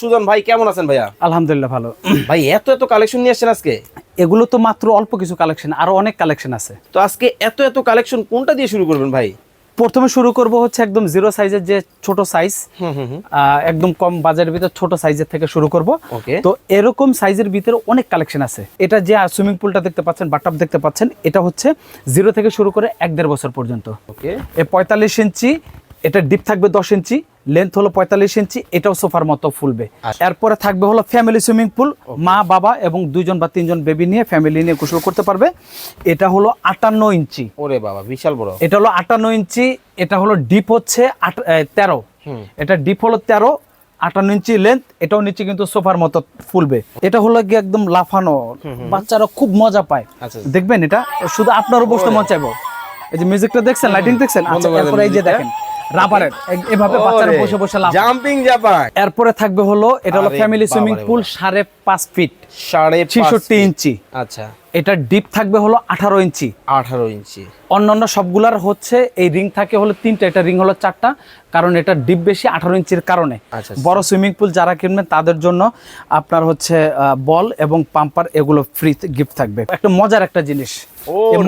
সুজন ভাই কেমন আছেন ভাইয়া? আলহামদুলিল্লাহ ভালো। ভাই এত এত কালেকশন নিয়ে আসছেন আজকে? এগুলো তো মাত্র অল্প কিছু কালেকশন আরও অনেক কালেকশন আছে। তো আজকে এত এত কালেকশন কোনটা দিয়ে শুরু করবেন ভাই? প্রথমে শুরু করব হচ্ছে একদম জিরো সাইজের যে ছোট সাইজ হুম হুম হুম। একদম কম বাজারের ভিতর ছোট সাইজের থেকে শুরু করব। ওকে। তো এরকম সাইজের ভিতরে অনেক কালেকশন আছে। এটা যে সুইমিং পুলটা দেখতে পাচ্ছেন বাটাপ দেখতে পাচ্ছেন এটা হচ্ছে জিরো থেকে শুরু করে এক দেড় বছর পর্যন্ত। ওকে। এ পঁয়তাল্লিশ ইঞ্চি এটা ডিপ থাকবে দশ ইঞ্চি লেন্থ হলো পঁয়তাল্লিশ ইঞ্চি এটাও সোফার মতো ফুলবে। আচ্ছা। এরপরে থাকবে হলো ফ্যামিলি সুইমিং পুল মা বাবা এবং দুইজন বা তিনজন বেবি নিয়ে ফ্যামিলি নিয়ে গোসল করতে পারবে। এটা হলো আটান্ন ইঞ্চি। ওরে বাবা বিশাল বড়। এটা হলো আটান্ন ইঞ্চি এটা হলো ডিপ হচ্ছে তেরো। এটা ডিপ হলো তেরো আটান্ন ইঞ্চি লেন্থ এটাও নিচে কিন্তু সোফার মতো ফুলবে। এটা হলো গিয়ে একদম লাফানো বাচ্চারা খুব মজা পায়। আচ্ছা। দেখবেন এটা? শুধু আপনারও বসতে মন চাইব। এই যে মিউজিকটা দেখছেন লাইটিং দেখছেন? আচ্ছা এরপরে এই যে দেখেন। রাবারের এভাবে বাচ্চারা বসে বসে জাম্পিং জাপান। এরপরে থাকবে হলো এটা হলো ফ্যামিলি সুইমিং পুল সাড়ে পাঁচ ফিট সাড়ে ছেষট্টি ইঞ্চি। আচ্ছা। এটা ডিপ থাকবে হলো আঠারো ইঞ্চি। আঠারো ইঞ্চি। অন্যান্য সবগুলার হচ্ছে এই রিং থাকে হলো তিনটা এটা রিং হলো চারটা কারণ এটা ডিপ বেশি আঠারো ইঞ্চির কারণে। আচ্ছা, বড় সুইমিং পুল যারা কিনবেন তাদের জন্য আপনার হচ্ছে বল এবং পাম্পার এগুলো ফ্রি গিফট থাকবে। একটা মজার একটা জিনিস।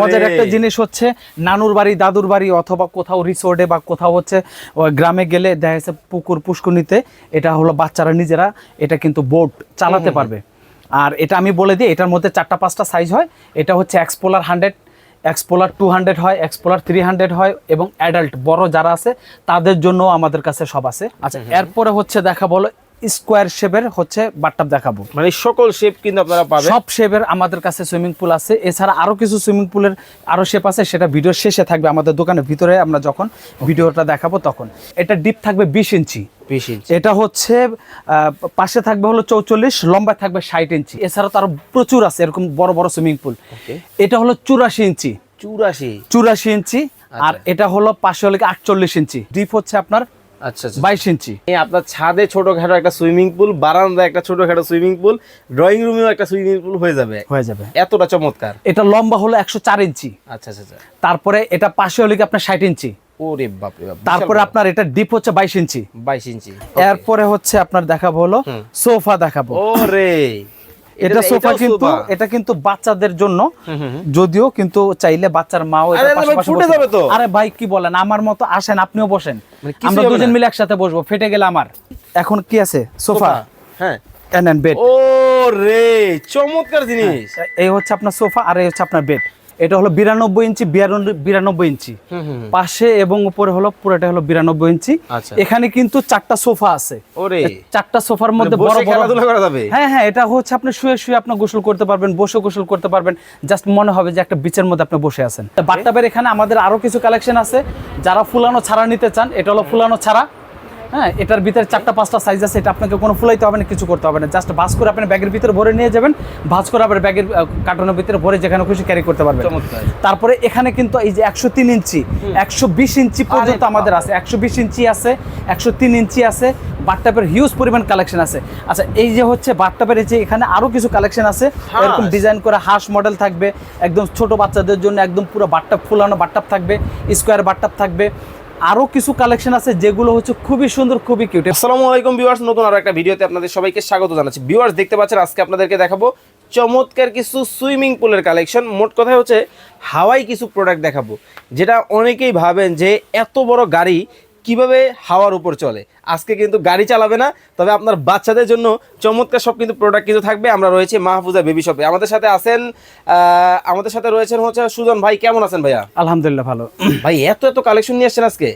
মজার একটা জিনিস হচ্ছে নানুর বাড়ি দাদুর বাড়ি অথবা কোথাও রিসোর্টে বা কোথাও হচ্ছে গ্রামে গেলে দেখা যাচ্ছে পুকুর পুষ্কনিতে এটা হলো বাচ্চারা নিজেরা এটা কিন্তু বোট চালাতে পারবে। আর এটা আমি বলে দিই এটার মধ্যে চারটা পাঁচটা সাইজ হয়। এটা হচ্ছে এক্সপোলার হান্ড্রেড এক্সপোলার টু হান্ড্রেড হয় এক্সপোলার থ্রি হান্ড্রেড হয় এবং অ্যাডাল্ট বড় যারা আছে তাদের জন্য আমাদের কাছে সব আছে। আচ্ছা এরপরে হচ্ছে দেখা বলো স্কোয়ার শেপের হচ্ছে বাট্টাপ দেখাবো। মানে সকল শেপ কিন্তু আপনারা পাবেন। সব শেপের আমাদের কাছে সুইমিং পুল আছে। এছাড়া আরও কিছু সুইমিং পুলের আরও শেপ আছে সেটা ভিডিওর শেষে থাকবে। আমাদের দোকানের ভিতরে আমরা যখন ভিডিওটা দেখাবো তখন। এটা ডিপ থাকবে বিশ ইঞ্চি। বিশ ইঞ্চি। এটা হচ্ছে পাশে থাকবে হলো চৌচল্লিশ লম্বা থাকবে ষাট ইঞ্চি। এছাড়া তো আরও প্রচুর আছে এরকম বড় বড় সুইমিং পুল এটা হলো চুরাশি ইঞ্চি। চুরাশি। চুরাশি ইঞ্চি। আর এটা হলো পাশে হলো আটচল্লিশ ইঞ্চি। ডিপ হচ্ছে আপনার আচ্ছা আচ্ছা। বাইশ ইঞ্চি। আপনার ছাদে ছোটখাটো একটা সুইমিং পুল বারান্দায় একটা ছোটখাটো সুইমিং পুল ড্রয়িং রুমেও একটা সুইমিং পুল হয়ে যাবে। হয়ে যাবে। এতটা চমৎকার। এটা লম্বা হলো একশো চার ইঞ্চি। আচ্ছা আচ্ছা আচ্ছা। তারপরে এটা পাশে হলো কি আপনার ষাট ইঞ্চি। ওরে বাপরে বাপ তারপরে আপনার এটা ডিপ হচ্ছে বাইশ ইঞ্চি। বাইশ ইঞ্চি। এরপরে হচ্ছে আপনার দেখাবো হলো সোফা দেখাবো। ওরে। এটা সোফা কিন্তু এটা কিন্তু বাচ্চাদের জন্য। যদিও কিন্তু চাইলে বাচ্চার মাও আরে, ভাই, কি বলেন? আমার মতো আসেন আপনিও বসেন। মানে আমরা দুজন মিলে একসাথে বসবো। ফেটে গেলে আমার। এখন কি আছে? সোফা। হ্যাঁ। এন্ড বেড ও রে চমৎকার জিনিস। এই হচ্ছে আপনার সোফা আর এই হচ্ছে আপনার বেড এটা হলো বিরানব্বই ইঞ্চি বিরানব্বই ইঞ্চি। পাশে এবং উপরে হলো পুরোটা হলো বিরানব্বই ইঞ্চি। আচ্ছা। এখানে কিন্তু চারটা সোফা আছে। চারটা সোফার মধ্যে মানে বড় বড় খেলাধুলা করা যাবে? হ্যাঁ হ্যাঁ এটা হচ্ছে আপনি শুয়ে শুয়ে আপনি গোসল করতে পারবেন বসে গোসল করতে পারবেন। জাস্ট মনে হবে যে একটা বিচের মধ্যে আপনি বসে আছেন। বাট্টাবের এখানে আমাদের আরও কিছু কালেকশন আছে। যারা ফুলানো ছাড়া নিতে চান এটা হলো ফুলানো ছাড়া। হ্যাঁ এটার ভিতরে চারটা পাঁচটা সাইজ আছে এটা আপনাকে কোনো ফুলাইতে হবে না কিছু করতে হবে না। জাস্ট ভাজ করে আপনি ব্যাগের ভিতরে ভরে নিয়ে যাবেন ভাজ করে আবার ব্যাগের কার্টনের ভিতরে ভরে যেখানে খুশি ক্যারি করতে পারবেন। তারপরে এখানে কিন্তু এই যে একশো তিন ইঞ্চি একশো বিশ ইঞ্চি পর্যন্ত আমাদের আছে একশো বিশ ইঞ্চি আছে একশো তিন ইঞ্চি আছে বাট্টাপের হিউজ পরিমাণ কালেকশন আছে। আচ্ছা এই যে হচ্ছে বাট্টাপের এই যে এখানে আরও কিছু কালেকশন আছে এরকম ডিজাইন করে হাঁস মডেল থাকবে একদম ছোট বাচ্চাদের জন্য একদম পুরো বাট্টাপ ফুলানো বাট্টাপ থাকবে স্কোয়ার বাট্টাপ থাকবে। আরও কিছু কালেকশন আছে যেগুলো হচ্ছে খুবই সুন্দর, খুবই কিউট আসসালামু আলাইকুম ভিউয়ার্স নতুন আর একটা ভিডিওতে আপনাদের সবাইকে স্বাগত জানাচ্ছি। ভিউয়ার্স দেখতে পাচ্ছেন, আজকে আপনাদেরকে দেখাবো চমৎকার কিছু সুইমিং পুলের কালেকশন মোট কথা হচ্ছে হাওয়াই কিছু প্রোডাক্ট দেখাবো, যেটা অনেকেই ভাবেন যে এত বড় গাড়ি কীভাবে হাওয়ার উপর চলে? আজকে কিন্তু গাড়ি চালাবে না তবে আপনার বাচ্চাদের জন্য চমৎকার সব কিন্তু প্রোডাক্ট কিন্তু থাকবে। আমরা রয়েছে মাহফুজা বেবি শপে আমাদের সাথে আছেন আহ, আমাদের সাথে রয়েছেন হচ্ছে সুজন ভাই। কেমন আছেন ভাইয়া? আলহামদুলিল্লাহ ভালো। ভাই এত এত কালেকশন নিয়ে আসছেন আজকে?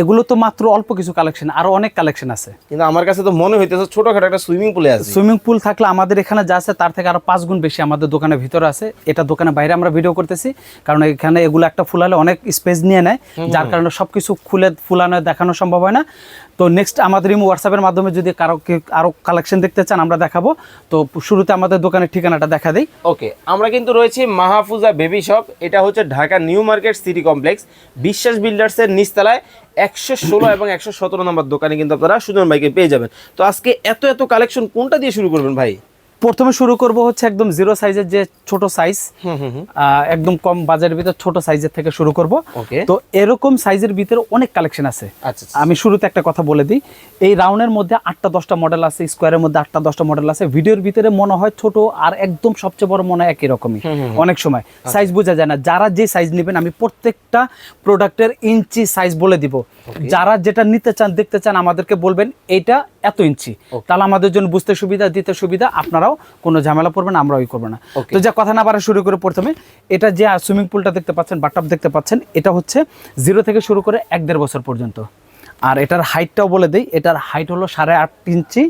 এগুলো তো মাত্র অল্প কিছু কালেকশন আরও অনেক কালেকশন আছে। কিন্তু আমার কাছে তো মনে হইতেছে ছোটখাটো একটা সুইমিং পুলে আছে। সুইমিং পুল থাকলে আমাদের এখানে যা আছে তার থেকে আরও পাঁচ গুণ বেশি আমাদের দোকানের ভিতরে আছে। এটা দোকানের বাইরে আমরা ভিডিও করতেছি কারণ এখানে এগুলো একটা ফুলালে অনেক স্পেস নিয়ে নেয় যার কারণে সবকিছু খুলে ফুলানো দেখানো সম্ভব হয় না। তো নেক্সট আমাদের ইমো হোয়াটসঅ্যাপের মাধ্যমে যদি কারও আরও কালেকশন দেখতে চান আমরা দেখাবো। তো শুরুতে আমাদের দোকানের ঠিকানাটা দেখা দিই। ওকে আমরা কিন্তু রয়েছি মাহফুজা বেবি শপ এটা হচ্ছে Dhaka new market city complex. Biswas বিল্ডার্সের নিচতলায়। একশো ষোলো এবং একশো সতেরো নম্বর দোকানে কিন্তু আপনারা সুজন ভাইকে পেয়ে যাবেন। তো আজকে এত এত কালেকশন কোনটা দিয়ে শুরু করবেন ভাই? প্রথমে শুরু করব হচ্ছে একদম জিরো সাইজের যে ছোট সাইজ একদম কম বাজারের ভিতরে ছোট সাইজের থেকে শুরু করব। তো এরকম সাইজের ভিতরে অনেক কালেকশন আছে। আচ্ছা আচ্ছা। আমি শুরুতে একটা কথা বলে দিই। এই রাউন্ডের মধ্যে আটটা দশটা মডেল আছে স্কোয়ারের মধ্যে আটটা দশটা মডেল আছে। ভিডিওর ভিতরে মনে হয় ছোট আর একদম সবচেয়ে বড় মনে হয় একই রকমই। অনেক সময় আচ্ছা। সাইজ বোঝা যায় না। যারা যে সাইজ নেবেন আমি প্রত্যেকটা প্রোডাক্টের ইঞ্চি সাইজ বলে দিব। যারা যেটা নিতে চান দেখতে চান আমাদেরকে বলবেন এটা এত ইঞ্চি। তাহলে আমাদের জন্য বুঝতে সুবিধা দিতে সুবিধা আপনারাও কোনো ঝামেলা পড়বেন আমরাও ই করব না। তো যা কথা না বাড়া শুরু করে প্রথমে এটা যে সুইমিং পুলটা দেখতে পাচ্ছেন বাটটাপ দেখতে পাচ্ছেন এটা হচ্ছে জিরো থেকে শুরু করে এক দেড় বছর পর্যন্ত। আর এটার হাইটটাও বলে দেই এটার হাইট হলো সাড়ে আট ইঞ্চি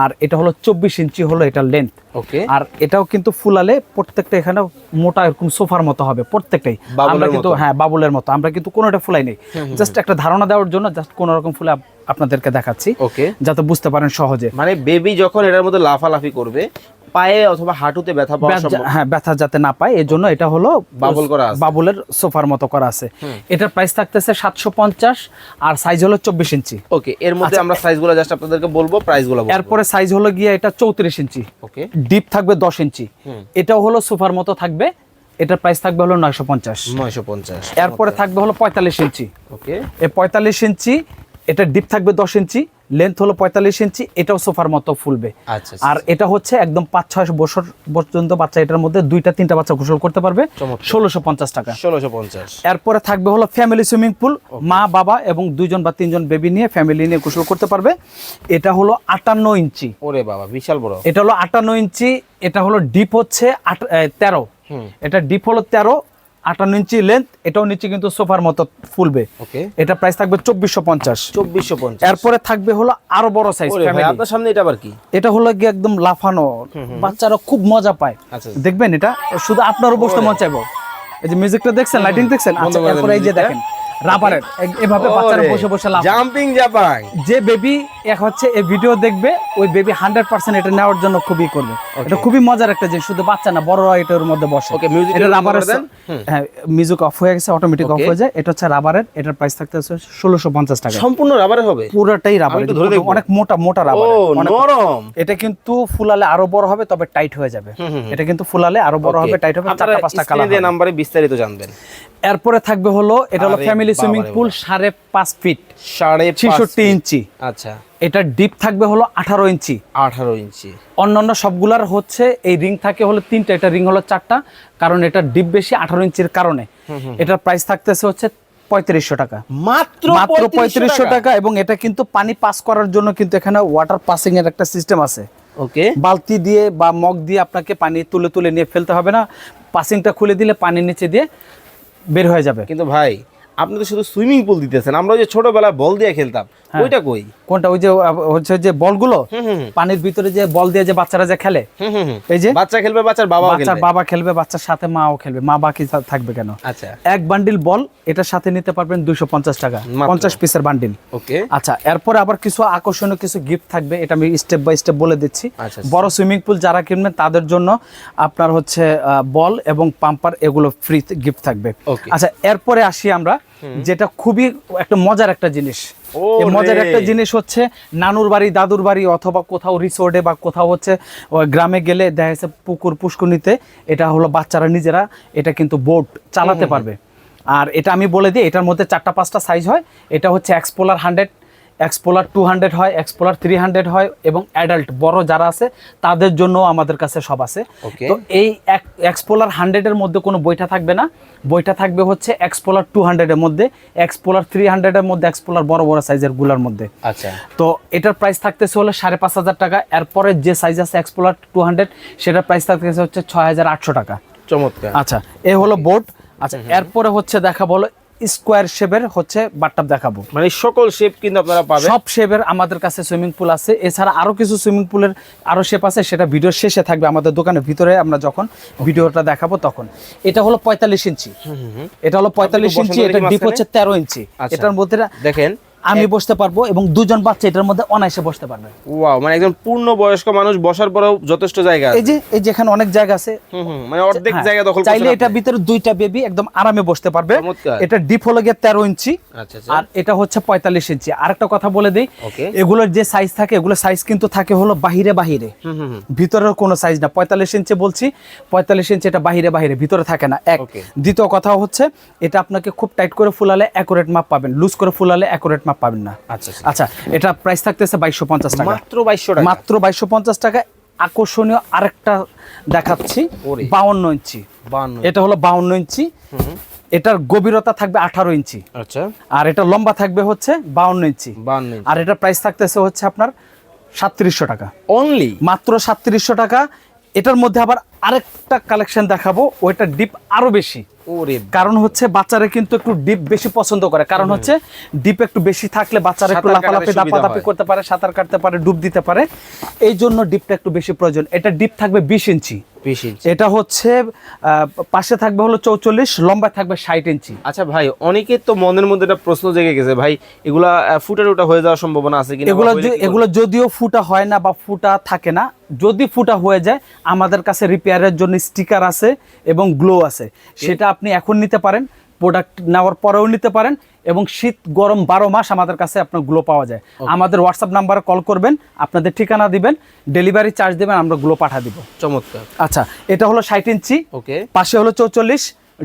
আর এটা হলো চব্বিশ ইঞ্চি হলো এটার লেন্থ ওকে আর এটাও কিন্তু ফুলালে প্রত্যেকটা এখানে মোটা এরকম সোফার মতো হবে প্রত্যেকটাই। আমরা কিন্তু। হ্যাঁ বাবুলের মতো আমরা কিন্তু কোনোটা ফুলাই নেই। জাস্ট একটা ধারণা দেওয়ার জন্য জাস্ট কোনো রকম ফুলে আপনাদেরকে দেখাচ্ছি। ওকে যাতে বুঝতে পারেন সহজে। মানে বেবি যখন এটার মধ্যে লাফালাফি করবে পায়ে অথবা হাঁটুতে ব্যথা সম্ভব। হ্যাঁ ব্যথা যাতে না পায় এই জন্য এটা হলো বাবল করা আছে। বাবুলের সোফার মতো করা আছে। এটার প্রাইস থাকতেছে সাতশো পঞ্চাশ আর সাইজ হলো চব্বিশ ইঞ্চি। ওকে এর মধ্যে আমরা সাইজগুলো জাস্ট আপনাদেরকে বলব প্রাইসগুলো বলব। এরপরে সাইজ হলো গিয়ে এটা চৌত্রিশ ইঞ্চি। ওকে ডিপ থাকবে দশ ইঞ্চি। এটাও হলো সোফার মতো থাকবে। এটার প্রাইস থাকবে হলো নয়শো পঞ্চাশ। নয়শো পঞ্চাশ। এরপরে থাকবে হলো পঁয়তাল্লিশ ইঞ্চি। ওকে এই পঁয়তাল্লিশ ইঞ্চি এটা ডিপ থাকবে দশ ইঞ্চি লেন্থ হলো পঁয়তাল্লিশ ইঞ্চি এটাও সোফার মতো ফুলবে। আচ্ছা আর এটা হচ্ছে একদম পাঁচ ছয় বছর পর্যন্ত বাচ্চা এটার মধ্যে দুইটা তিনটা বাচ্চা গোসল করতে পারবে। ষোলোশো পঞ্চাশ টাকা। ষোলোশো পঞ্চাশ। এরপরে থাকবে হলো ফ্যামিলি সুইমিং পুল মা বাবা এবং দুইজন বা তিনজন বেবি নিয়ে ফ্যামিলি নিয়ে গোসল করতে পারবে। এটা হলো আটান্ন ইঞ্চি। ওরে বাবা বিশাল বড়। এটা হলো আটান্ন ইঞ্চি এটা হলো ডিপ হচ্ছে তেরো। এটা ডিপ হলো তেরো আটান্ন ইঞ্চি লেন্থ এটাও নিচে কিন্তু সোফার মতো ফুলবে। এটা প্রাইস থাকবে চব্বিশশো পঞ্চাশ। চব্বিশশো পঞ্চাশ। এরপরে থাকবে হলো আরও বড় সাইজ আপনার সামনে এটা আবার কি? এটা হলো গিয়ে একদম লাফানো। বাচ্চারা খুব মজা পায়। আচ্ছা। দেখবেন এটা? শুধু আপনারও বসতে মন চাইব। এই যে মিউজিকটা দেখছেন লাইটিং দেখছেন? আচ্ছা এরপরে এই যে দেখেন রাবারের এভাবে বাচ্চারা বসে বসে লাফ জাম্পিং জাপান যে বেবি এক হচ্ছে এই ভিডিও দেখবে ওই বেবি হান্ড্রেড পার্সেন্ট এটা নেওয়ার জন্য খুবই করবে। এটা খুবই মজার একটা জিনিস শুধু বাচ্চা না বড়রা এটার মধ্যে বসে। এটা রাবারের হ্যাঁ মিউজিক অফ হয়ে গেছে অটোমেটিক অফ হয়ে যায়। এটা হচ্ছে রাবারের এটার প্রাইস থাকতে হচ্ছে ষোলোশো পঞ্চাশ টাকা। সম্পূর্ণ রাবারে হবে? পুরোটাই রাবার। অনেক মোটা মোটা রাবার নরম। এটা কিন্তু ফুলালে আরও বড় হবে তবে টাইট হয়ে যাবে। এটা কিন্তু ফুলালে আরও বড় হবে টাইট হবে চারটা পাঁচটা কালার নাম্বারে বিস্তারিত জানবেন। এরপরে থাকবে হলো এটা হলো ফ্যামিলি সুইমিং পুল সাড়ে পাঁচ ফিট সাড়ে ছেষট্টি ইঞ্চি। আচ্ছা। এটা ডিপ থাকবে হলো আঠারো ইঞ্চি। আঠারো ইঞ্চি। অন্যান্য সবগুলার হচ্ছে এই রিং থাকে হলো তিনটা এটা রিং হলো চারটা কারণ এটা ডিপ বেশি আঠারো ইঞ্চির কারণে। এটার প্রাইস থাকতেছে হচ্ছে পঁয়ত্রিশশো টাকা। মাত্র মাত্র পঁয়ত্রিশশো টাকা। এবং এটা কিন্তু পানি পাস করার জন্য কিন্তু এখানে ওয়াটার পাসিং এর একটা সিস্টেম আছে। ওকে। বালতি দিয়ে বা মগ দিয়ে আপনাকে পানি তুলে তুলে নিয়ে ফেলতে হবে না। পাসিংটা খুলে দিলে পানি নিচে দিয়ে বের হয়ে যাবে। কিন্তু ভাই আপনি তো শুধু সুইমিং পুল দিতেছেন আমরা যে ছোটবেলায় বল দিয়ে খেলতাম ওইটা কই? কোনটা? ওই যে হচ্ছে যে বলগুলো। পানির ভিতরে যে বল দিয়ে যে বাচ্চারা যে খেলে। এই যে? বাচ্চা খেলবে বাচ্চার বাবাও বাচ্চার বাবা খেলবে বাচ্চার সাথে মাও খেলবে। মা বাকি থাকবে কেন? আচ্ছা। এক বান্ডিল বল এটার সাথে নিতে পারবেন দুইশো পঞ্চাশ টাকা মাত্র। পঞ্চাশ পিসের বান্ডিল ওকে। আচ্ছা এরপরে আবার কিছু আকর্ষণীয় কিছু গিফট থাকবে এটা আমি স্টেপ বাই স্টেপ বলে দিচ্ছি। আচ্ছা, বড় সুইমিং পুল যারা কিনবেন তাদের জন্য আপনার হচ্ছে বল এবং পাম্পার এগুলো ফ্রি গিফট থাকবে। আচ্ছা এরপরে আসি আমরা যেটা খুবই একটা মজার একটা জিনিস। মজার একটা জিনিস হচ্ছে নানুর বাড়ি দাদুর বাড়ি অথবা কোথাও রিসোর্টে বা কোথাও হচ্ছে গ্রামে গেলে দেখা যাচ্ছে পুকুর পুষ্কুনিতে এটা হলো বাচ্চারা নিজেরা এটা কিন্তু বোট চালাতে পারবে। আর এটা আমি বলে দিই এটার মধ্যে চারটা পাঁচটা সাইজ হয়। এটা হচ্ছে এক্সপোলার হান্ড্রেড এক্সপোলার টু হান্ড্রেড হয় এক্সপোলার থ্রি হান্ড্রেড হয় এবং অ্যাডাল্ট বড় যারা আছে তাদের জন্য আমাদের কাছে সব আছে. তো এই এক্সপোলার হান্ড্রেডের মধ্যে কোনো বইটা থাকবে না। বইটা থাকবে হচ্ছে এক্সপোলার টু হান্ড্রেডের মধ্যে এক্সপোলার থ্রি হান্ড্রেডের মধ্যে এক্সপোলার বড় বড় সাইজেরগুলার মধ্যে। আচ্ছা। তো এটার প্রাইস থাকতেছে হলো সাড়ে পাঁচ হাজার টাকা এরপরে যে সাইজ আছে এক্সপোলার টু হান্ড্রেড সেটার প্রাইস থাকতেছে হচ্ছে ছয় হাজার আটশো টাকা। চমৎকার। আচ্ছা এ হলো বোর্ড আচ্ছা এরপরে হচ্ছে দেখা বলো স্কোয়ার শেপের হচ্ছে বাট্টাপ দেখাবো। মানে সকল শেপ কিন্তু আপনারা পাবেন। সব শেপের আমাদের কাছে সুইমিং পুল আছে। এছাড়া আরও কিছু সুইমিং পুলের আরও শেপ আছে সেটা ভিডিওর শেষে থাকবে আমাদের দোকানের ভিতরে আমরা যখন ভিডিওটা দেখাবো তখন। এটা হলো পঁয়তাল্লিশ ইঞ্চি। এটা হলো পঁয়তাল্লিশ ইঞ্চি এটা ডিপ হচ্ছে তেরো ইঞ্চি। আচ্ছা। এটার মধ্যে দেখেন আমি বসতে পারব এবং দুজন বাচ্চা এটার মধ্যে অনায়াসে বসতে পারবে। ওয়াও মানে একজন পূর্ণ বয়স্ক মানুষ বসার পরেও যথেষ্ট জায়গা এই আছে যে এই যে এখানে অনেক জায়গা আছে। হুম হুম মানে অর্ধেক হ্যাঁ, জায়গা দখল চাইলে এটা ভিতরে দুইটা বেবি একদম আরামে বসতে পারবে। এটা ডিপ হলো গিয়ে তেরো ইঞ্চি আচ্ছা আচ্ছা। আর এটা হচ্ছে পঁয়তাল্লিশ ইঞ্চি। আরেকটা কথা বলে দিই এগুলোর যে সাইজ থাকে এগুলো সাইজ কিন্তু থাকে হলো বাহিরে বাহিরে। হুম হুম হুম। ভিতরের কোনো সাইজ না। পঁয়তাল্লিশ ইঞ্চি বলছি পঁয়তাল্লিশ ইঞ্চি এটা বাহিরে বাহিরে ভিতরে থাকে না। এক। দ্বিতীয় কথা হচ্ছে এটা আপনাকে খুব টাইট করে ফুলালে অ্যাকুরেট মাপ পাবেন। লুজ করে ফুলালে অ্যাকুরেট মাপ পাবেন না। আচ্ছা আচ্ছা। আচ্ছা এটা প্রাইস থাকতেছে বাইশশো পঞ্চাশ টাকা। মাত্র বাইশশো টাকা। মাত্র বাইশশো পঞ্চাশ টাকা। আকর্ষণীয় আরেকটা দেখাচ্ছি বাউন্ন ইঞ্চি। এটা হলো বাউন্ন ইঞ্চি। এটার গভীরতা থাকবে আঠারো ইঞ্চি। আচ্ছা। আর এটা লম্বা থাকবে হচ্ছে বাউন্ন ইঞ্চি। আর এটা প্রাইস থাকতেছে হচ্ছে আপনার সাতত্রিশশো টাকা। অনলি মাত্র সাতত্রিশশো টাকা। এটার মধ্যে আবার আরেকটা কালেকশন দেখাবো ওইটা ডিপ আরও বেশি। কারণ হচ্ছে বাচ্চারা কিন্তু একটু ডিপ বেশি পছন্দ করে। কারণ হচ্ছে ডিপ একটু বেশি থাকলে বাচ্চারা একটু লাফালাফি দাপাদাপি করতে পারে সাঁতার কাটতে পারে ডুব দিতে পারে। এই জন্য ডিপটা একটু বেশি প্রয়োজন। এটা ডিপ থাকবে বিশ ইঞ্চি। এটা হচ্ছে পাশে থাকবে হলো চৌচল্লিশ লম্বায় থাকবে ষাট ইঞ্চি। আচ্ছা ভাই অনেকের তো মনের মধ্যে একটা প্রশ্ন জেগে গেছে ভাই এগুলা ফুটা টুটা হয়ে যাওয়ার সম্ভাবনা আছে কিনা এগুলো? এগুলো যদিও ফুটা হয় না বা ফুটা থাকে না যদি ফুটা হয়ে যায় আমাদের কাছে রিপেয়ারের জন্য স্টিকার আছে এবং গ্লো আছে। সেটা আপনি এখন নিতে পারেন প্রোডাক্ট নেওয়ার পরেও নিতে পারেন এবং শীত গরম বারো মাস আমাদের কাছে আপনারগুলো পাওয়া যায়। আমাদের হোয়াটসঅ্যাপ নাম্বারে কল করবেন আপনাদের ঠিকানা দিবেন ডেলিভারি চার্জ দেবেন আমরা গুলো পাঠা দিব। চমৎকার। আচ্ছা এটা হলো ষাট ইঞ্চি ওকে পাশে হলো চৌচল্লিশ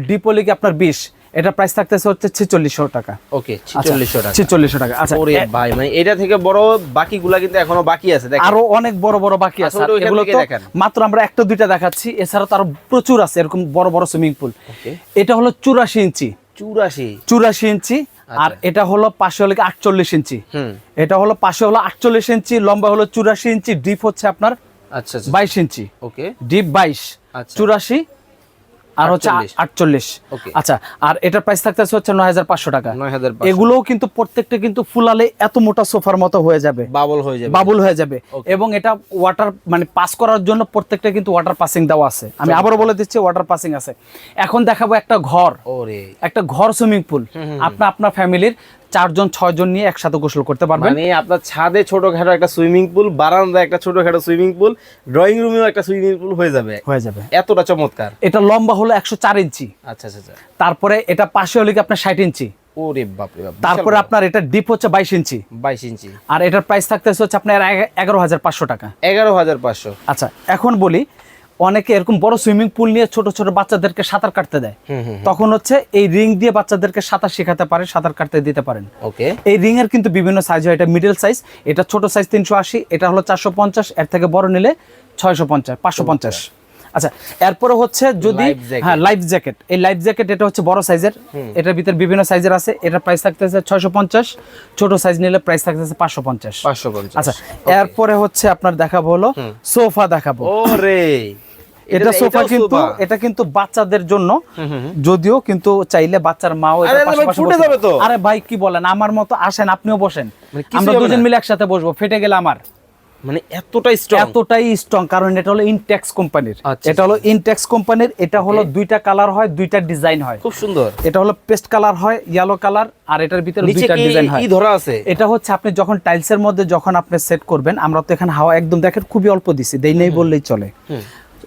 ডিপোলিকে আপনার বিশ। এটা প্রাইস থাকতেছে হচ্ছে ছেচল্লিশশো টাকা। ওকে ছিচল্লিশশো টাকা। ছেচল্লিশশো টাকা। আচ্ছা ওরে ভাই মানে এটা থেকে বড় বাকিগুলা কিন্তু এখনও বাকি আছে দেখেন। আরও অনেক বড় বড় বাকি আছে। আচ্ছা, এগুলো তো মাত্র আমরা একটা দুইটা দেখাচ্ছি এছাড়া তো আরও প্রচুর আছে এরকম বড় বড় সুইমিং পুল ওকে এটা হলো চুরাশি ইঞ্চি। চুরাশি? চুরাশি ইঞ্চি আর এটা হলো পাশে হলো আটচল্লিশ ইঞ্চি। হুম। এটা হলো পাশে হলো আটচল্লিশ ইঞ্চি লম্বা হলো চুরাশি ইঞ্চি ডিপ হচ্ছে আপনার আচ্ছা আচ্ছা বাইশ ইঞ্চি। ওকে ডিপ বাইশ। আচ্ছা। চুরাশি আর হচ্ছে আটচল্লিশ। আচ্ছা আর এটার প্রাইস থাকতেছে হচ্ছে নয় হাজার পাঁচশো টাকা। এগুলোও কিন্তু প্রত্যেকটা কিন্তু ফুলালে এত মোটা সোফার মতো হয়ে যাবে। বাবল হয়ে যাবে। বাবল হয়ে যাবে। এবং এটা ওয়াটার মানে পাস করার জন্য প্রত্যেকটা কিন্তু ওয়াটার পাসিং দেওয়া আছে। আমি আবারও বলে দিচ্ছি ওয়াটার পাসিং আছে। এখন দেখাবো একটা ঘর। একটা ঘর সুইমিং পুল আপনি আপনার ফ্যামিলির চারজন ছয়জন নিয়ে একসাথে গোসল করতে পারবেন। মানে আপনার ছাদে ছোটখাটো একটা সুইমিং পুল বারান্দায় একটা ছোটখাটো সুইমিং পুল ড্রয়িং রুমেও একটা সুইমিং পুল হয়ে যাবে। হয়ে যাবে। এতটা চমৎকার। এটা লম্বা হলো একশো চার ইঞ্চি। আচ্ছা আচ্ছা আচ্ছা। তারপরে এটা পাশে হলে কি আপনার ষাট ইঞ্চি। ওরে বাপরে বাপ তারপরে আপনার এটা ডিপ হচ্ছে বাইশ ইঞ্চি। বাইশ ইঞ্চি। আর এটার প্রাইস থাকতেছে হচ্ছে আপনার এগারো হাজার পাঁচশো টাকা। এগারো হাজার পাঁচশো। আচ্ছা এখন বলি অনেকে এরকম বড় সুইমিং পুল নিয়ে ছোট ছোট বাচ্চাদেরকে সাঁতার কাটতে দেয়। তখন হচ্ছে এই রিং দিয়ে বাচ্চাদেরকে সাঁতার শেখাতে পারে সাঁতার কাটতে দিতে পারেন। ওকে। এই রিং এর কিন্তু বিভিন্ন সাইজ হয়। এটা মিডল সাইজ এটা ছোট সাইজ তিনশো আশি এটা হলো চারশো পঞ্চাশ এর থেকে বড় নিলে ছয়শো পঞ্চাশ পাঁচশো পঞ্চাশ। আচ্ছা। এরপরে হচ্ছে যদি হ্যাঁ লাইফ জ্যাকেট এই লাইফ জ্যাকেট এটা হচ্ছে বড় সাইজের এটার ভিতরে বিভিন্ন সাইজের আছে। এটার প্রাইস থাকতেছে ছয়শো পঞ্চাশ ছোট সাইজ নিলে প্রাইস থাকতেছে পাঁচশো পঞ্চাশ। পাঁচশো পঞ্চাশ। আচ্ছা এরপরে হচ্ছে আপনার দেখাবো হলো সোফা দেখাবো। ওরে! এটা সোফা কিন্তু এটা কিন্তু বাচ্চাদের জন্য। যদিও কিন্তু চাইলে বাচ্চার মাও এটা আরে, ভাই, ফুটে যাবে তো। আরে ভাই কি বলেন? আমার মতো আসেন আপনিও বসেন। মানে আমরা দুজন মিলে একসাথে বসবো। ফেটে গেলে আমার। মানে এতটাই স্ট্রং এতটাই স্ট্রং কারণ এটা হলো ইনটেক্স কোম্পানির আচ্ছা, এটা হলো ইনটেক্স কোম্পানির এটা হলো দুইটা কালার হয় দুইটা ডিজাইন হয়। খুব সুন্দর। এটা হলো পেস্ট কালার হয় ইয়েলো কালার আর এটার ভিতরে দুইটা ডিজাইন হয়। ই ধরা আছে? এটা হচ্ছে আপনি যখন টাইলসের মধ্যে যখন আপনি সেট করবেন আমরা তো এখানে হাওয়া একদম দেখেন খুবই অল্প দিছি। দেই নেই বললেই চলে।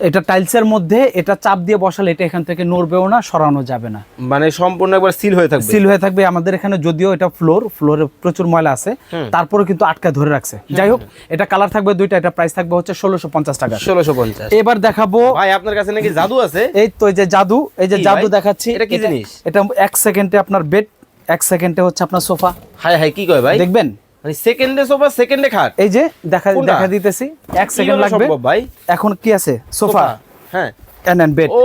এটা টাইলসের মধ্যে এটা চাপ দিয়ে বসালে এটা এখান থেকে নড়বেও না সরানো যাবে না। মানে সম্পূর্ণ একবার সিল হয়ে থাকবে? সিল হয়ে থাকবে। আমাদের এখানে যদিও এটা ফ্লোর ফ্লোরে প্রচুর ময়লা আছে তারপরে কিন্তু আটকা ধরে রাখছে। যাই হোক এটা কালার থাকবে দুইটা এটা প্রাইস থাকবে হচ্ছে ষোলোশো পঞ্চাশ টাকা। ষোলোশো পঞ্চাশ। এবার দেখাবো ভাই আপনার কাছে নাকি জাদু আছে? এই তো এই যে জাদু এই যে জাদু দেখাচ্ছি। এটা কি জিনিস? এটা এক সেকেন্ডে আপনার বেড এক সেকেন্ডে হচ্ছে আপনার সোফা হাই হাই কি কয় ভাই? দেখবেন? মানে সেকেন্ডে সোফা সেকেন্ডে খাট। এই যে দেখা দেখা দিতেছি। এক সেকেন্ড লাগবে? ভাই? এখন কি আছে? সোফা হ্যাঁ। বেড ও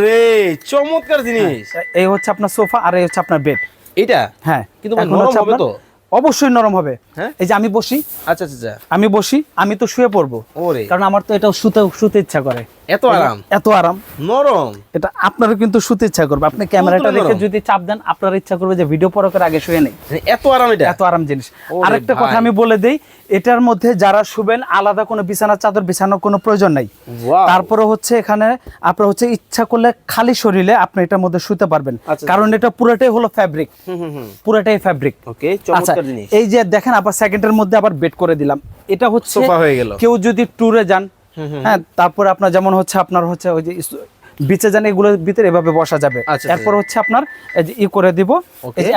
রে চমৎকার জিনিস। এই হচ্ছে আপনার সোফা আর এই হচ্ছে আপনার বেড এটা হ্যাঁ। কিন্তু নরম হবে তো? অবশ্যই নরম হবে। হ্যাঁ? এই যে আমি বসি। আচ্ছা আচ্ছা আচ্ছা। আমি বসি আমি তো শুয়ে পড়ব। ওরে। কারণ আমার তো এটা শুতে শুতে ইচ্ছা করে। এত আরাম। এত আরাম। নরম। এটা আপনারও কিন্তু শুতে ইচ্ছা করবে। আপনি ক্যামেরাটা রেখে যদি চাপ দেন আপনার ইচ্ছা করবে যে ভিডিও পরে করে আগে শুয়ে নেই। মানে এত আরাম এটা। এত আরাম জিনিস। আরেকটা কথা আমি বলে দেই এটার মধ্যে যারা শুবেন আলাদা কোনো বিছানার চাদর বিছানোর কোনো প্রয়োজন নাই। তারপরে হচ্ছে এখানে আপনার হচ্ছে ইচ্ছা করলে খালি শরীরে আপনি এটার মধ্যে শুতে পারবেন। আচ্ছা। কারণ এটা পুরোটাই হলো ফ্যাব্রিক পুরোটাই ফ্যাব্রিক ওকে আচ্ছা এই যে দেখেন আবার সেকেন্ডের মধ্যে আবার বেড করে দিলাম। এটা হচ্ছে হয়ে গেল। কেউ যদি ট্যুরে যান হ্যাঁ তারপরে আপনার যেমন হচ্ছে আপনার হচ্ছে ওই যে বিচে জানে এগুলোর ভিতরে এভাবে বসা যাবে। আচ্ছা, এরপর হচ্ছে আপনার এই যে ই করে দিব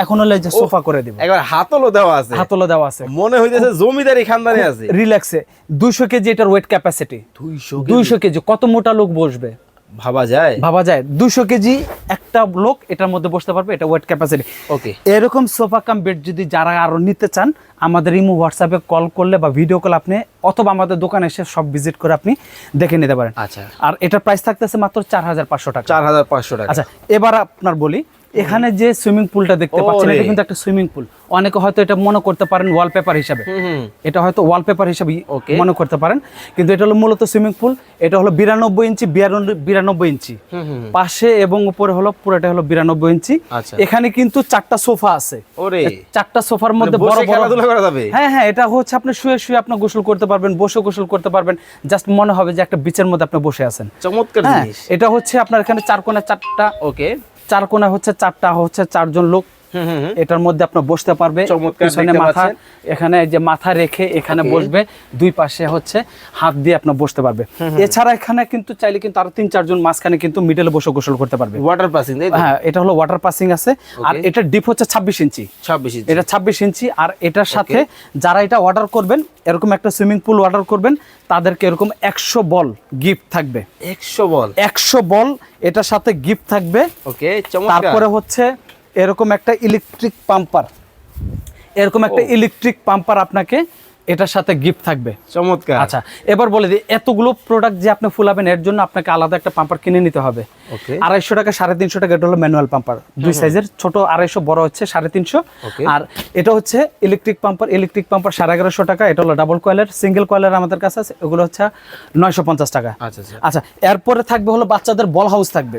এখন হলো সোফা করে দিব। একবার হাতলও দেওয়া আছে। হাতলও দেওয়া আছে। মনে হইতেছে জমিদারি খানদানি আছে। রিল্যাক্সে দুইশো কেজি এটার ওয়েট ক্যাপাসিটি দুইশো দুইশো কেজি কত মোটা লোক বসবে? ভাবা যায়? ভাবা যায়। দুশো কেজি একটা লোক এটার মধ্যে বসতে পারবে এটা ওয়েট ক্যাপাসিটি ওকে এরকম সোফা কাম বেড যদি যারা আরও নিতে চান আমাদের ইমো হোয়াটসঅ্যাপে কল করলে বা ভিডিও কল আপনি অথবা আমাদের দোকানে এসে সব ভিজিট করে আপনি দেখে নিতে পারেন। আচ্ছা। আর এটার প্রাইস থাকতেছে মাত্র চার হাজার পাঁচশো টাকা। চার হাজার পাঁচশো টাকা। আচ্ছা এবার আপনার বলি এখানে যে সুইমিং পুলটা দেখতে পাচ্ছেন এটা কিন্তু একটা সুইমিং পুল। অনেকে হয়তো এটা মনে করতে পারেন ওয়ালপেপার হিসাবে। এটা হয়তো ওয়ালপেপার হিসাবে মনে করতে পারেন। কিন্তু এটা হলো মূলত সুইমিং পুল। এটা হলো বিরানব্বই ইঞ্চি বিরানব্বই ইঞ্চি। পাশে এবং উপরে হলো পুরোটা হলো বিরানব্বই ইঞ্চি। আচ্ছা। এখানে কিন্তু চারটা সোফা আছে। চারটা সোফার মধ্যে মানে বড় বড় যাবে? হ্যাঁ হ্যাঁ এটা হচ্ছে আপনি শুয়ে শুয়ে আপনি গোসল করতে পারবেন বসে গোসল করতে পারবেন। জাস্ট মনে হবে যে একটা বিচের মধ্যে আপনি বসে আছেন। চমৎকার হ্যাঁ জিনিস। এটা হচ্ছে আপনার এখানে চার কোণা চারটা ওকে। চার কোনা হচ্ছে চারটা হচ্ছে চারজন লোক। এটার মধ্যে আপনার বসতে পারবে পিছনে মাথা এখানে যে মাথা রেখে এখানে বসবে দুই পাশে হচ্ছে হাত দিয়ে আপনার বসতে পারবে। এছাড়া এখানে কিন্তু চাইলে কিন্তু আরও তিন চারজন মাঝখানে কিন্তু মিডলে বসে গোসল করতে পারবে। ওয়াটার পাসিং হ্যাঁ এটা হলো ওয়াটার পাসিং আছে। আর এটা ডিপ হচ্ছে ছাব্বিশ ইঞ্চি। ছাব্বিশ ইঞ্চি। এটা ছাব্বিশ ইঞ্চি আর এটার সাথে যারা এটা অর্ডার করবেন এরকম একটা সুইমিং পুল অর্ডার করবেন তাদেরকে এরকম একশো বল গিফট থাকবে। একশো বল। একশো বল এটার সাথে গিফট থাকবে। ওকে তারপরে হচ্ছে এরকম একটা ইলেকট্রিক পাম্পার এরকম একটা ইলেকট্রিক পাম্পার আপনাকে এটার সাথে গিফট থাকবে। চমৎকার। আচ্ছা এবার বলে দিই এতগুলো প্রোডাক্ট যে আপনি ফুলাবেন এর জন্য আপনাকে আলাদা একটা পাম্পার কিনে নিতে হবে. আড়াইশো টাকা সাড়ে তিনশো টাকা এটা হলো ম্যানুয়াল পাম্পার দুই সাইজের ছোট আড়াইশো বড় হচ্ছে সাড়ে তিনশো। আর এটা হচ্ছে ইলেকট্রিক পাম্পার ইলেকট্রিক পাম্পার সাড়ে এগারোশো টাকা এটা হলো ডাবল কয়েলের সিঙ্গেল কয়েলের আমাদের কাছে আছে ওগুলো হচ্ছে নয়শো পঞ্চাশ টাকা। আচ্ছা আচ্ছা। আচ্ছা এরপরে থাকবে হলো বাচ্চাদের বল হাউস থাকবে।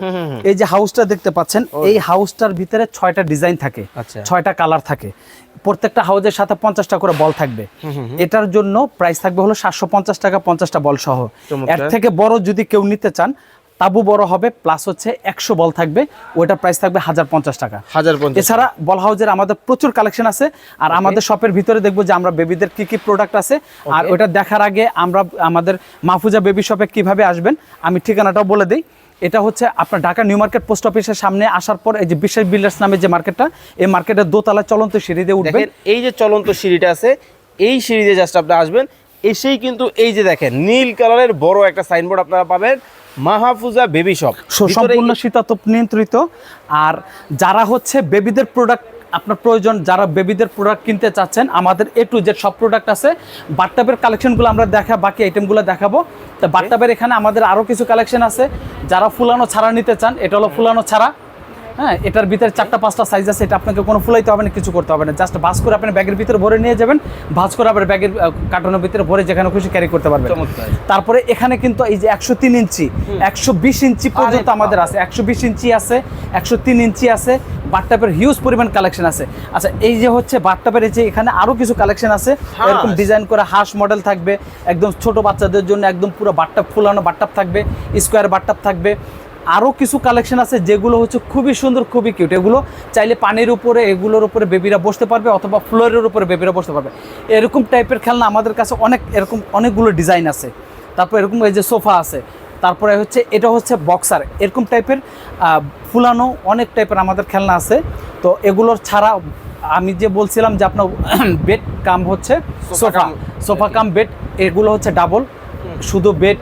এই যে হাউসটা দেখতে পাচ্ছেন এই হাউসটার ভিতরে ছয়টা ডিজাইন থাকে আচ্ছা। ছয়টা কালার থাকে। প্রত্যেকটা হাউসের সাথে পঞ্চাশটা করে বল থাকবে। এটার জন্য প্রাইস থাকবে হলো সাতশো পঞ্চাশ টাকা পঞ্চাশটা বল সহ। এর থেকে বড় যদি কেউ নিতে চান তাবু বড় হবে প্লাস হচ্ছে একশো বল থাকবে ওইটার প্রাইস থাকবে হাজার পঞ্চাশ টাকা। হাজার এছাড়া বল হাউজের আমাদের প্রচুর কালেকশন আছে আর আমাদের শপের ভিতরে দেখব যে আমরা বেবিদের কি কি প্রোডাক্ট আছে আর ওটা দেখার আগে আমরা আমাদের মাহফুজা বেবি শপে কীভাবে আসবেন আমি ঠিকানাটাও বলে দিই। এটা হচ্ছে আপনার ঢাকা নিউ মার্কেট পোস্ট অফিসের সামনে আসার পর এই যে বিশ্বাস বিল্ডার্স নামে যে মার্কেটটা এই মার্কেটের দোতলা চলন্ত সিঁড়ি দিয়ে উঠবেন এই যে চলন্ত সিঁড়িটা আছে এই সিঁড়ি দিয়ে জাস্ট আপনি আসবেন এসেই কিন্তু এই যে দেখেন নীল কালারের বড় একটা সাইনবোর্ড আপনারা পাবেন মাহফুজা বেবি শপ সম্পূর্ণ শীতাতপ নিয়ন্ত্রিত। আর যারা হচ্ছে বেবিদের প্রোডাক্ট আপনার প্রয়োজন যারা বেবিদের প্রোডাক্ট কিনতে চাচ্ছেন আমাদের এ টু জেড সব প্রোডাক্ট আছে। বাট্টাবের কালেকশনগুলো আমরা দেখা বাকি আইটেমগুলো দেখাবো। তো বাট্টাবের এখানে আমাদের আরও কিছু কালেকশন আছে। যারা ফুলানো ছাড়া নিতে চান এটা হলো ফুলানো ছাড়া। হ্যাঁ এটার ভিতরে চারটা পাঁচটা সাইজ আছে এটা আপনাকে কোনো ফুলাইতে হবে না কিছু করতে হবে না। জাস্ট ভাস করে আপনি ব্যাগের ভিতরে ভরে নিয়ে যাবেন ভাস করে আবার ব্যাগের কার্টনের ভিতরে ভরে যেখানে খুশি ক্যারি করতে পারবেন। চমৎকার। তারপরে এখানে কিন্তু এই যে একশো তিন ইঞ্চি একশো বিশ ইঞ্চি পর্যন্ত আমাদের আছে একশো বিশ ইঞ্চি আছে একশো তিন ইঞ্চি আছে বাট্টাপের হিউজ পরিমাণ কালেকশন আছে। আচ্ছা এই যে হচ্ছে বাট্টাপের এই যে এখানে আরও কিছু কালেকশন আছে। এরকম ডিজাইন করে হাঁস মডেল থাকবে একদম ছোট বাচ্চাদের জন্য একদম পুরো বাট্টাপ ফুলানো বাট্টাপ থাকবে স্কোয়ার বাট্টাপ থাকবে। আরও কিছু কালেকশন আছে যেগুলো হচ্ছে খুবই সুন্দর খুবই কিউট এগুলো চাইলে পানির উপরে এগুলোর উপরে বেবিরা বসতে পারবে অথবা ফ্লোরের উপরে বেবিরা বসতে পারবে। এরকম টাইপের খেলনা আমাদের কাছে অনেক এরকম অনেকগুলো ডিজাইন আছে। তারপর এরকম এই যে সোফা আছে তারপরে হচ্ছে এটা হচ্ছে বক্সার এরকম টাইপের ফুলানো অনেক টাইপের আমাদের খেলনা আছে। তো এগুলোর ছাড়া আমি যে বলছিলাম যে আপনার বেড কাম হচ্ছে sofa sofa cum- sofa cum bed এগুলো হচ্ছে ডাবল শুধু বেড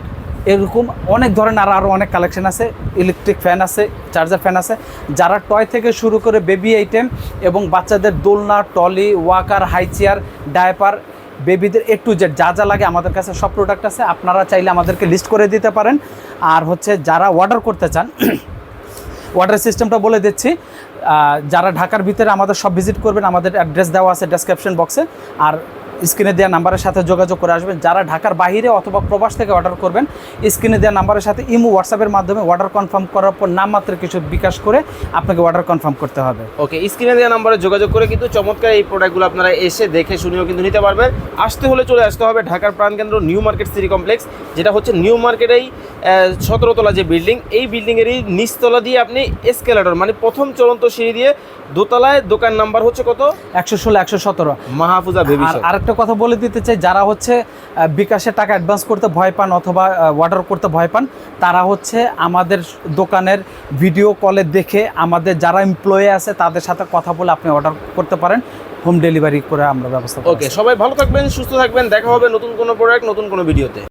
এরকম অনেক ধরনের আর আরও অনেক কালেকশন আছে। ইলেকট্রিক ফ্যান আছে চার্জার ফ্যান আছে। যারা টয় থেকে শুরু করে বেবি আইটেম এবং বাচ্চাদের দোলনা trolley walker high chair diaper বেবিদের এ টু জেড যা যা লাগে আমাদের কাছে সব প্রোডাক্ট আছে। আপনারা চাইলে আমাদেরকে লিস্ট করে দিতে পারেন। আর হচ্ছে যারা অর্ডার করতে চান ওয়াটার সিস্টেমটা বলে দিচ্ছি। যারা ঢাকার ভিতরে আমাদের সব ভিজিট করবেন, আমাদের অ্যাড্রেস দেওয়া আছে ডেসক্রিপশন বক্সে আর স্ক্রিনে দেওয়া নাম্বারের সাথে যোগাযোগ করে আসবেন। যারা ঢাকার বাইরে অথবা প্রবাস থেকে অর্ডার করবেন স্ক্রিনে দেওয়া নাম্বারের সাথে ইমো হোয়াটসঅ্যাপের মাধ্যমে অর্ডার কনফার্ম করার পর নামমাত্র কিছু বিকাশ করে আপনাকে অর্ডার কনফার্ম করতে হবে। ওকে স্ক্রিনে দেওয়া নাম্বারে যোগাযোগ করে কিন্তু চমৎকার এই প্রোডাক্টগুলো আপনারা এসে দেখে শুনেও কিন্তু নিতে পারবেন। আসতে হলে চলে আসতে হবে ঢাকার প্রাণকেন্দ্র নিউ মার্কেট সিটি কমপ্লেক্স যেটা হচ্ছে নিউ মার্কেটেই সতেরো তলা যে বিল্ডিং এই বিল্ডিংয়েরই নিচতলা দিয়ে আপনি এসকেলেটর মানে প্রথম চলন্ত সিঁড়ি দিয়ে দোতলায় দোকান নাম্বার হচ্ছে কত? একশো ষোলো একশো সতেরো। মাহফুজা বেবি আর আরেকটা কথা বলে দিতে চাই, যারা হচ্ছে বিকাশে টাকা অ্যাডভান্স করতে ভয় পান অথবা অর্ডার করতে ভয় পান, তারা হচ্ছে আমাদের দোকানের ভিডিও কলে দেখে আমাদের যারা এমপ্লয়ে আছে, তাদের সাথে কথা বলে আপনি অর্ডার করতে পারেন। হোম ডেলিভারি করে আমরা ব্যবস্থা ওকে সবাই ভালো থাকবেন, সুস্থ থাকবেন, দেখা হবে নতুন কোনো প্রোডাক্ট নতুন কোনো ভিডিওতে